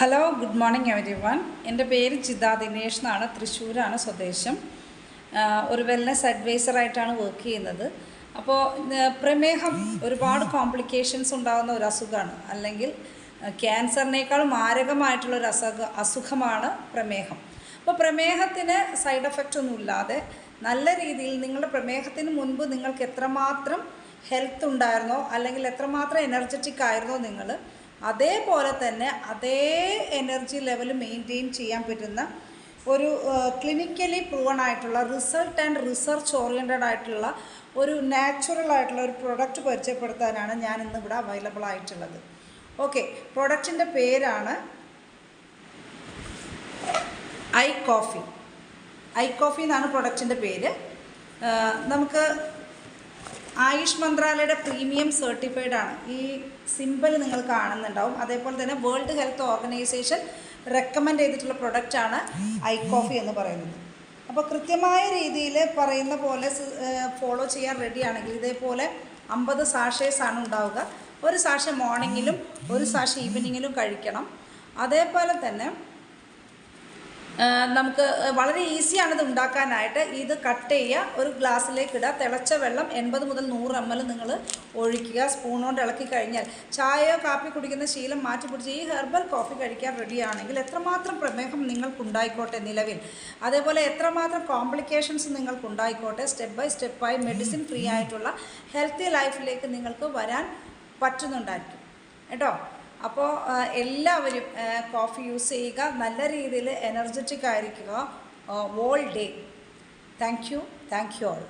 Hello good morning everyone എന്റെ പേര് ചിതാ ദിനേഷ് എന്നാണ്. തൃശ്ശൂരാണ് സ്വദേശം. ഒരു വെൽനസ് അഡ്വൈസറായിട്ടാണ് വർക്ക് ചെയ്യുന്നത്. അപ്പോൾ പ്രമേഹം ഒരുപാട് കോംപ്ലിക്കേഷൻസ് ഉണ്ടാകുന്ന ഒരു അസുഖമാണ്. അല്ലെങ്കിൽ ക്യാൻസറിനേക്കാൾ മാരകമായിട്ടുള്ള ഒരു അസുഖ അസുഖമാണ് പ്രമേഹം. അപ്പോൾ പ്രമേഹത്തിന് സൈഡ് എഫക്റ്റ് ഒന്നും ഇല്ലാതെ നല്ല രീതിയിൽ നിങ്ങളുടെ പ്രമേഹത്തിന് മുൻപ് നിങ്ങൾക്ക് എത്രമാത്രം ഹെൽത്ത് ഉണ്ടായിരുന്നോ അല്ലെങ്കിൽ എത്രമാത്രം എനർജറ്റിക് ആയിരുന്നോ നിങ്ങൾ അതേപോലെ തന്നെ അതേ എനർജി ലെവൽ മെയിന്റെയിൻ ചെയ്യാൻ പറ്റുന്ന ഒരു ക്ലിനിക്കലി പ്രൂവൺ ആയിട്ടുള്ള റിസൾട്ട് ആൻഡ് റിസർച്ച് ഓറിയന്റഡ് ആയിട്ടുള്ള ഒരു നാച്ചുറൽ ആയിട്ടുള്ള ഒരു പ്രൊഡക്റ്റ് പരിചയപ്പെടുത്താനാണ് ഞാൻ ഇന്ന് ഇവിടെ അവൈലബിൾ ആയിട്ടുള്ളത്. ഓക്കെ പ്രൊഡക്റ്റിന്റെ പേരാണ് ഐ കോഫി. ഐ കോഫി എന്നാണ് പ്രൊഡക്റ്റിന്റെ പേര്. നമുക്ക് ആയുഷ് മന്ത്രാലയയുടെ പ്രീമിയം സർട്ടിഫൈഡ് ആണ്. ഈ സിമ്പിൾ നിങ്ങൾ കാണുന്നുണ്ടാവും. അതേപോലെ തന്നെ വേൾഡ് ഹെൽത്ത് ഓർഗനൈസേഷൻ റെക്കമെൻഡ് ചെയ്തിട്ടുള്ള പ്രൊഡക്റ്റാണ് ഐ കോഫി എന്ന് പറയുന്നത്. അപ്പോൾ കൃത്യമായ രീതിയിൽ പറയുന്ന പോലെ ഫോളോ ചെയ്യാൻ റെഡിയാണെങ്കിൽ ഇതേപോലെ അമ്പത് സാഷേസ് ആണ് ഉണ്ടാവുക. ഒരു സാഷ മോർണിംഗിലും ഒരു സാഷ ഈവനിങ്ങിലും കഴിക്കണം. അതേപോലെ തന്നെ നമുക്ക് വളരെ ഈസിയാണ് ഇത് ഉണ്ടാക്കാനായിട്ട്. ഇത് കട്ട് ചെയ്യുക ഒരു ഗ്ലാസ്സിലേക്ക് ഇടുക തിളച്ച വെള്ളം എൺപത് മുതൽ നൂറ് എം എൽ നിങ്ങൾ ഒഴിക്കുക. സ്പൂൺ കൊണ്ട് ഇളക്കി കഴിഞ്ഞാൽ ചായയോ കാപ്പി കുടിക്കുന്ന ശീലം മാറ്റി പിടിച്ച് ഈ ഹെർബൽ കോഫി കഴിക്കാൻ റെഡിയാണെങ്കിൽ എത്രമാത്രം പ്രമേഹം നിങ്ങൾക്കുണ്ടായിക്കോട്ടെ നിലവിൽ. അതേപോലെ എത്രമാത്രം കോംപ്ലിക്കേഷൻസ് നിങ്ങൾക്കുണ്ടായിക്കോട്ടെ. സ്റ്റെപ്പ് ബൈ സ്റ്റെപ്പായി മെഡിസിൻ ഫ്രീ ആയിട്ടുള്ള ഹെൽത്തി ലൈഫിലേക്ക് നിങ്ങൾക്ക് വരാൻ പറ്റുന്നുണ്ടായിരിക്കും. കേട്ടോ? അപ്പോൾ എല്ലാവരും കോഫി യൂസ് ചെയ്യുക നല്ല രീതിയിൽ എനർജറ്റിക് ആയിരിക്കുക. All day thank you thank you all